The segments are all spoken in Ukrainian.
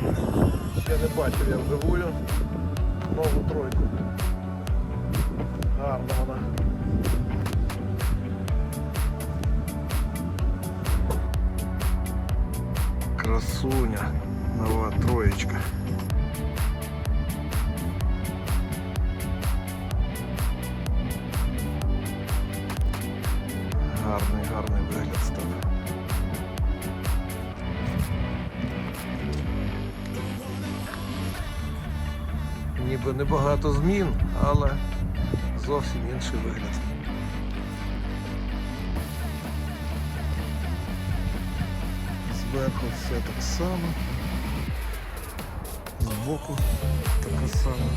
Ще не бачив я вживую. Нову тройку. Гарна вона. Красуня. Нова троєчка. Гарний, гарний вигляд став. Ніби небагато змін, але зовсім інший вигляд. Зверху все так само. Збоку така сама.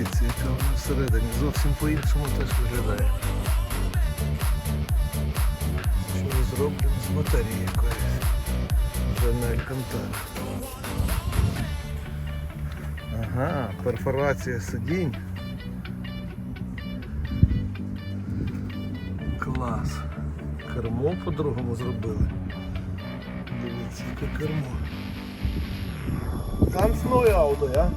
Дивіться, яка всередині зовсім по-іншому теж виглядає. Що зроблено з батареї якоїсь. Вже не алькантара. Ага, перфорація сидінь. Клас. Кермо по-другому зробили. Дивіться, яке кермо. Ganz neue Auto, ja?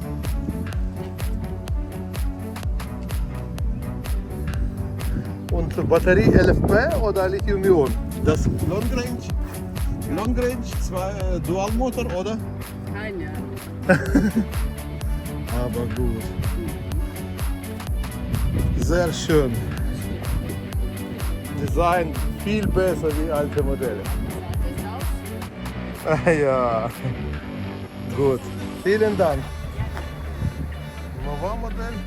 Und Batterie LFP oder Lithium-Ion? Das Long Range, Long Range, zwei, äh, Dual Motor, oder? Keine Ahnung. Aber gut. Sehr schön. Design viel besser wie alte Modelle. Das ist auch schön. Ah, ja. Gut. Vielen Dank. Нова модель.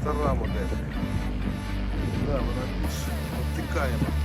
Стара модель. arabada. Attık galiba.